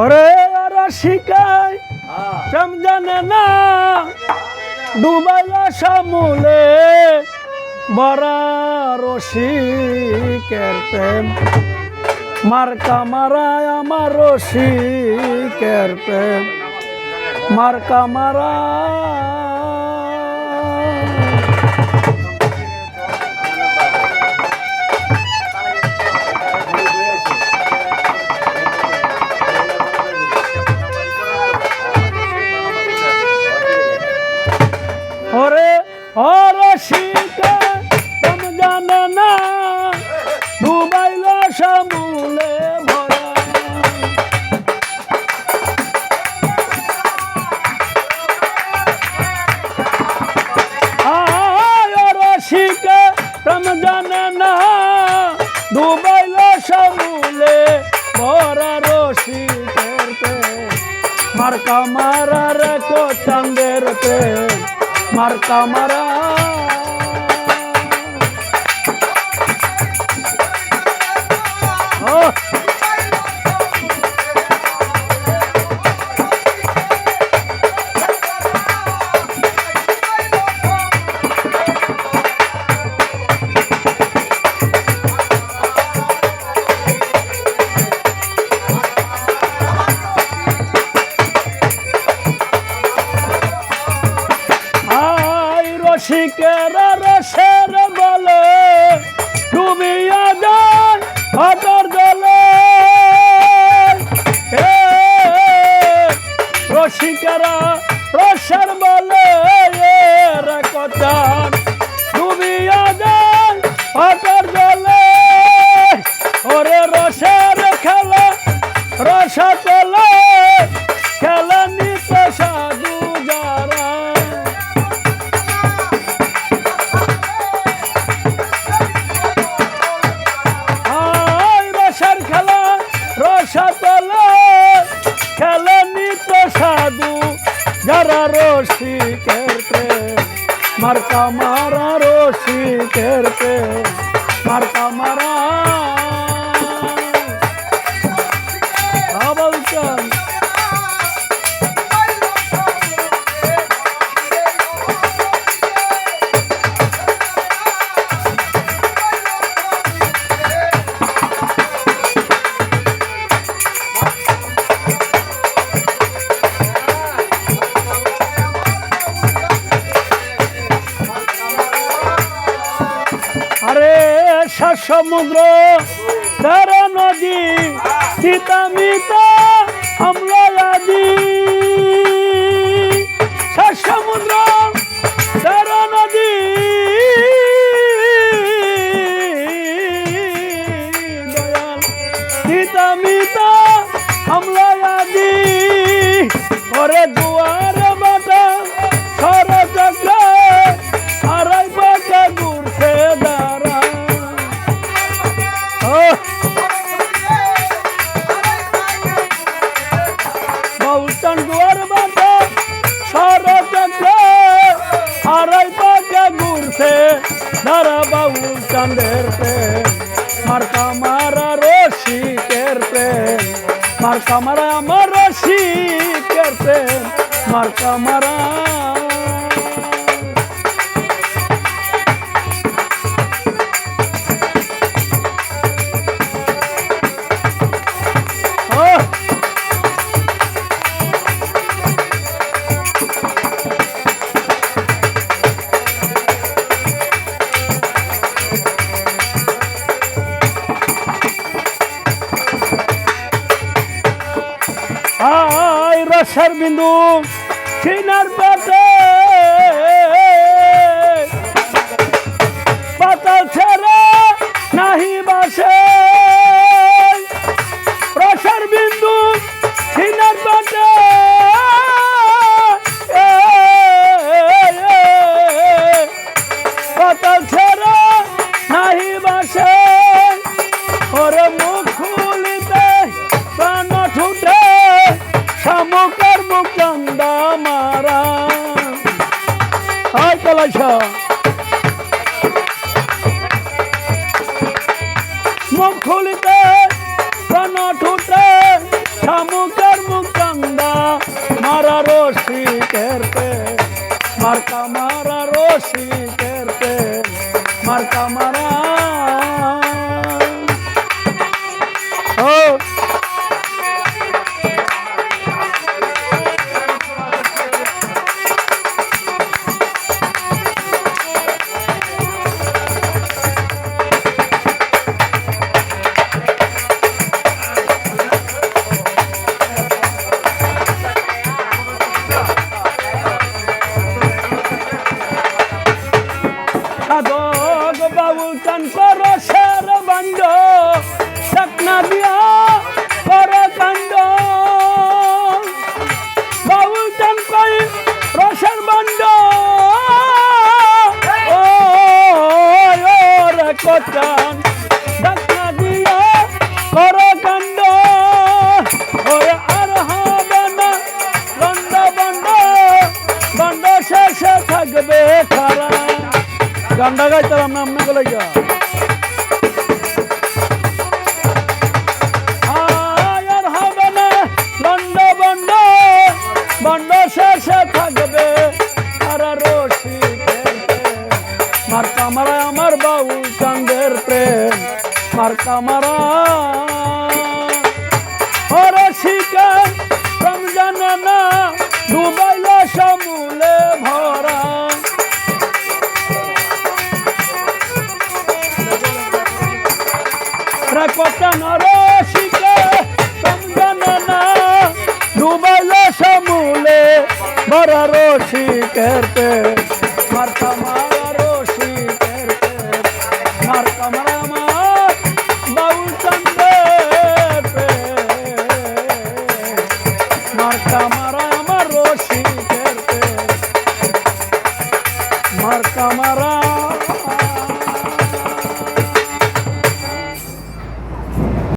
ওরে ওরা শিখায় জানে না। ডুবাইলা সামুলে বড়া রসিকের প্রেম। মার্কা মারায় আমার রসিকের প্রেম। মার্কা মারা সামুলে ভরা শিখে তুমি জানে না ডুবাইল সামুলে ভরা রসিকের প্রেম মার্কা মারার কোচান্দের প্রেম মার্কা মারা আই রসিকের রসের বলে ডুবিয়া যায় হাতর জলে। রসিকেরা রসের বলে কথা ডুবিয়া যায় হাতর জলে। ওরে রসের খেলা রস খেলা। যারা রসিকের প্রেম মার্কা মারা রসিকের প্রেম মার্কা মারা সমুদ্র তেরো নদী সীতা মিতা আমলা আদি সমুদ্র তেরো নদী। সীতা মিতা আমলা আদি ওরে ঘুরছে দাঁড়া বাউল চাঁদের প্রেম, মার্কা মারা রসিকের প্রেম, মার্কা মারা আমার রসিকের প্রেম, মার্কা মারা আয় বিন্দু চিনার পাতে। পাতা ছেড়ে নাহি বাসে। রসের বিন্দু চিনার পাতে। পাতা ছেড়ে নাহি বাসে। ওরে মুখ খুলিতে প্রাণ ছুটে শামুকের মুখ চান্দা মারা। হাই কলাইছ মুখ খুলিতে, প্রাণ ছুটে মুখের মুকান্দা মারা রসিকের প্রেম মার্কা মারা রসিকের প্রেম মার্কা মারা চান কর শের বান্ড চাকনা দিয়া কর কাণ্ড। বাবু চান কই রসের বান্ড ও রে কচান দিয়া থাকবে গানটা গাইতাম না আপনাকে লাইগা বন্ড শেষে থাকবে। কামারা আমার বাবু চান্দের প্রেম। মার। কামারা রসিকের রমজান না ডুবাইল ডুবাইল সমূলে বড় রসিকের পে